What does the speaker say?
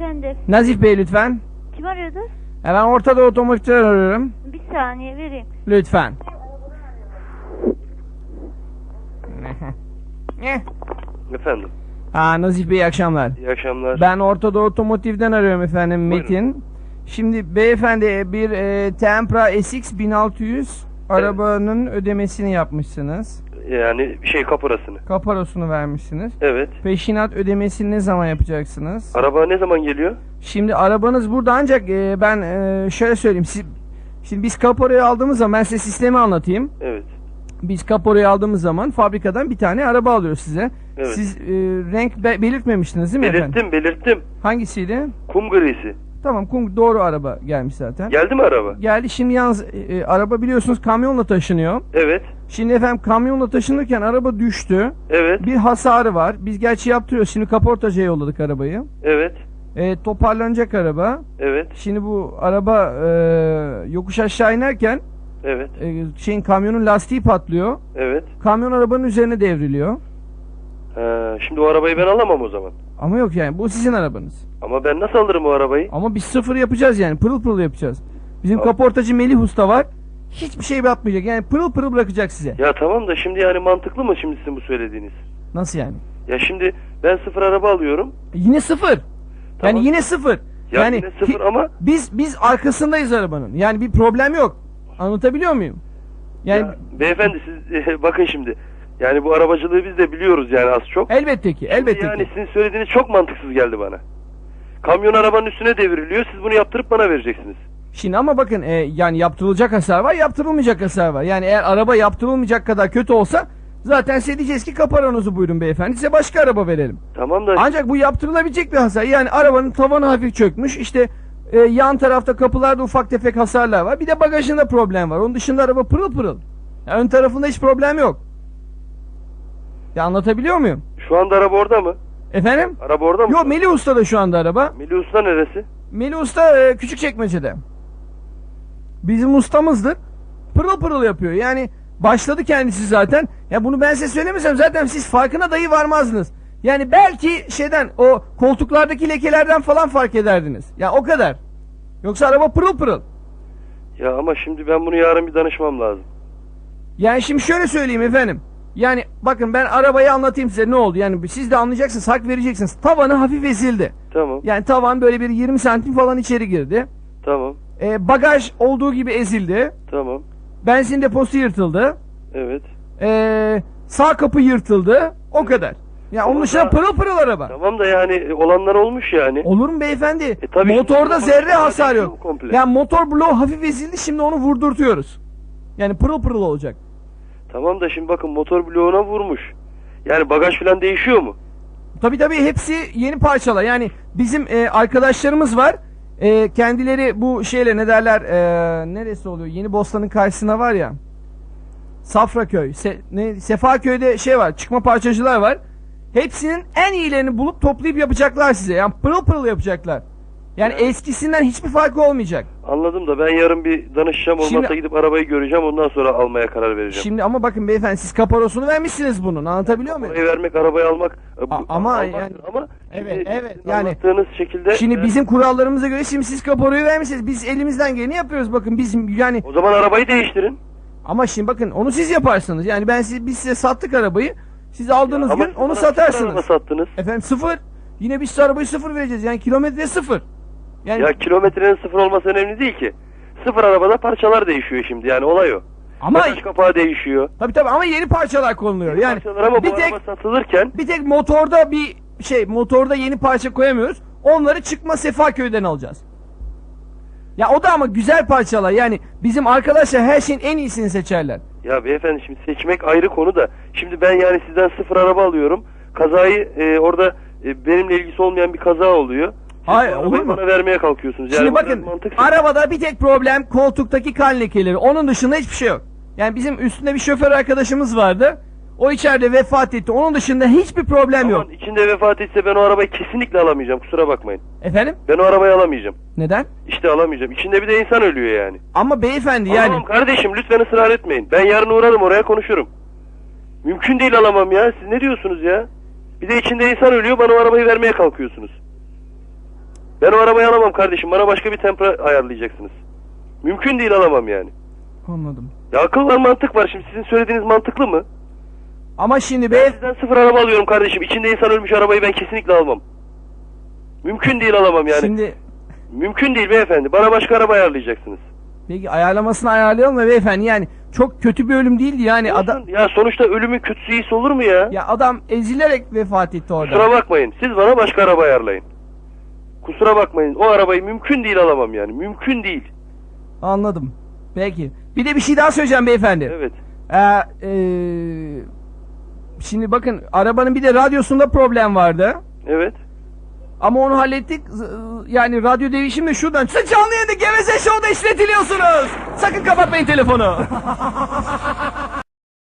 Efendim. Nazif Bey lütfen. Kim arıyordu? E, Ben Ortada Otomotiv'ten arıyorum. Bir saniye vereyim. Lütfen. Efendim. ha, Nazif Bey iyi akşamlar. İyi akşamlar. Ben Ortada Otomotiv'den arıyorum efendim Buyurun. Metin. Şimdi beyefendi bir e, Tempra SX 1600 arabanın ödemesini yapmışsınız. Yani şey kaporasını. Kaparosunu vermişsiniz. Evet. Peşinat ödemesini ne zaman yapacaksınız? Araba ne zaman geliyor? Şimdi arabanız burada ancak e, ben e, şöyle söyleyeyim. Siz, şimdi biz kaporayı aldığımız zaman ben size sistemi anlatayım. Evet. Biz kaporayı aldığımız zaman fabrikadan bir tane araba alıyoruz size. Evet. Siz e, renk be- belirtmemiştiniz değil mi efendim? Belirttim belirttim. Hangisiydi? Kum grisi. Tamam kum doğru araba gelmiş zaten. Geldi mi araba? Geldi şimdi yalnız e, e, araba biliyorsunuz kamyonla taşınıyor. Evet. Şimdi efendim kamyonla taşınırken araba düştü. Evet. Bir hasarı var. Biz gerçi yaptırıyoruz. Şimdi kaportacıya yolladık arabayı. Evet. E, toparlanacak araba. Evet. Şimdi bu araba e, yokuş aşağı inerken Evet. e, şeyin kamyonun lastiği patlıyor. Evet. Kamyon arabanın üzerine devriliyor. Ha, şimdi o arabayı ben alamam o zaman. Ama yok yani bu sizin arabanız. Ama ben nasıl alırım o arabayı? Ama biz sıfır yapacağız yani pırıl pırıl yapacağız. Bizim Tamam. kaportacı Melih Usta var. Hiçbir şey yapmayacak yani pırıl pırıl bırakacak size. Ya tamam da şimdi yani mantıklı mı şimdi sizin bu söylediğiniz? Nasıl yani? Ya şimdi ben sıfır araba alıyorum. Yine sıfır. Tamam. Yani yine sıfır. Ya yani yine sıfır ki- ama- biz biz arkasındayız arabanın. Yani bir problem yok. Anlatabiliyor muyum? Yani Ya, beyefendi siz bakın şimdi. Yani bu arabacılığı biz de biliyoruz yani az çok. elbette ki, elbette yani ki. sizin söylediğiniz çok mantıksız geldi bana. Kamyon arabanın üstüne devriliyor. Siz bunu yaptırıp bana vereceksiniz. Şimdi ama bakın e, yani yaptırılacak hasar var, yaptırılmayacak hasar var. Yani eğer araba yaptırılmayacak kadar kötü olsa zaten size diyeceğiz ki kaparonuzu buyurun beyefendi. Size başka araba verelim. Tamam da Ancak bu yaptırılabilecek bir hasar. Yani arabanın tavanı hafif çökmüş. İşte e, yan tarafta kapılarda ufak tefek hasarlar var. Bir de bagajında problem var. Onun dışında araba pırıl pırıl. Yani ön tarafında hiç problem yok. Ya anlatabiliyor muyum? şu anda araba orada mı? Efendim? Araba orada mı? Yok Melih Usta da şu anda araba. Melih Usta neresi? Melih Usta e, küçük çekmecede. Bizim ustamızdır. Pırıl pırıl yapıyor. Yani başladı kendisi zaten. Ya bunu ben size söylemesem zaten siz farkına dahi varmazdınız. Yani belki şeyden o koltuklardaki lekelerden falan fark ederdiniz. Ya o kadar. Yoksa araba pırıl pırıl. Ya ama şimdi ben bunu yarın bir danışmam lazım. Yani şimdi şöyle söyleyeyim efendim. Yani bakın ben arabayı anlatayım size ne oldu. Yani siz de anlayacaksınız, hak vereceksiniz. Tavanı hafif ezildi. Tamam. Yani tavan böyle bir 20 santim falan içeri girdi. Tamam. E, bagaj olduğu gibi ezildi. Tamam. Benzin deposu yırtıldı. Evet. Ee, sağ kapı yırtıldı. O kadar. Ya onun dışında da- pırıl pırıl araba. Tamam da yani e, olanlar olmuş yani. Olur mu beyefendi? E tabii Motorda şimdi zerre hasar yok. komple? Yani motor bloğu hafif ezildi şimdi onu vurdurtuyoruz. Yani pırıl pırıl olacak. Tamam da şimdi bakın motor bloğuna vurmuş. Yani bagaj falan değişiyor mu? Tabi tabi hepsi yeni parçalar. Yani bizim e, arkadaşlarımız var. E, kendileri bu şeyle ne derler e, neresi oluyor? Yeni Bostan'ın karşısında var ya. Safraköy. Se, ne, Sefaköy'de şey var. Çıkma parçacılar var. Hepsinin en iyilerini bulup toplayıp yapacaklar size. Yani pırıl pırıl yapacaklar. Yani eskisinden hiçbir farkı olmayacak. Anladım da ben yarın bir danışacağım olmazsa Şimdi- gidip arabayı göreceğim ondan sonra almaya karar vereceğim. Şimdi ama bakın beyefendi siz kaparosunu vermişsiniz bunun. Anlatabiliyor muyum? Parayı vermek, arabayı almak e, bu- A- ama almaktır yani- ama Evet, şimdi evet, sizin yani- anlattığınız şekilde Şimdi e, bizim kurallarımıza göre şimdi siz kaparoyu vermişsiniz. Biz elimizden geleni yapıyoruz. Bakın bizim yani o zaman arabayı değiştirin. Ama şimdi bakın onu siz yaparsınız. Yani ben siz, biz size sattık arabayı. Siz aldığınız Ama gün siz onu bana sıfır satarsınız. araba sattınız. Efendim sıfır. Yine biz size arabayı sıfır vereceğiz. Yani kilometre sıfır. Yani Ya kilometrenin sıfır olması önemli değil ki. Sıfır arabada parçalar değişiyor şimdi yani olay o. ama Bagaj kapağı değişiyor. tabii tabii ama yeni parçalar konuluyor. Yani Parçalar ama bir bu tek araba satılırken bir tek motorda bir şey motorda yeni parça koyamıyoruz. Onları çıkma Sefaköy'den alacağız. Ya o da ama güzel parçalar. Yani bizim arkadaşlar her şeyin en iyisini seçerler. Ya beyefendi şimdi seçmek ayrı konu da. Şimdi ben yani sizden sıfır araba alıyorum. Kazayı e, orada e, benimle ilgisi olmayan bir kaza oluyor. Hayır, olur mu? bana vermeye kalkıyorsunuz. Şimdi yani bu bakın mantıksız. arabada bir tek problem koltuktaki kan lekeleri. Onun dışında hiçbir şey yok. Yani bizim üstünde bir şoför arkadaşımız vardı. O içeride vefat etti. Onun dışında hiçbir problem Aman yok. içinde vefat etse ben o arabayı kesinlikle alamayacağım. Kusura bakmayın. Efendim? Ben o arabayı alamayacağım. Neden? İşte alamayacağım. İçinde bir de insan ölüyor yani. Ama beyefendi yani Alamam kardeşim lütfen ısrar etmeyin. Ben yarın uğrarım oraya konuşurum. Mümkün değil alamam ya. Siz ne diyorsunuz ya? Bir de içinde insan ölüyor bana o arabayı vermeye kalkıyorsunuz. Ben o arabayı alamam kardeşim. Bana başka bir tempra ayarlayacaksınız. Mümkün değil alamam yani. Anladım. Ya akıl var mantık var. Şimdi sizin söylediğiniz mantıklı mı? Ama şimdi Ben be sizden sıfır araba alıyorum kardeşim. İçinde insan ölmüş arabayı ben kesinlikle almam. Mümkün değil alamam yani. şimdi Mümkün değil beyefendi. Bana başka araba ayarlayacaksınız. peki ayarlamasını ayarlayalım da beyefendi yani çok kötü bir ölüm değildi yani adam. Ya sonuçta ölümün kötüsü iyisi olur mu ya? ya adam ezilerek vefat etti orada. Kusura bakmayın. Siz bana başka araba ayarlayın. Kusura bakmayın. O arabayı mümkün değil alamam yani. Mümkün değil. Anladım. Peki. Bir de bir şey daha söyleyeceğim beyefendi. Evet. Ee, ee, şimdi bakın arabanın bir de radyosunda problem vardı. Evet. Ama onu hallettik. Yani radyo değişimi de şuradan. Siz canlı yayında Geveze Show'da işletiliyorsunuz. Sakın kapatmayın telefonu.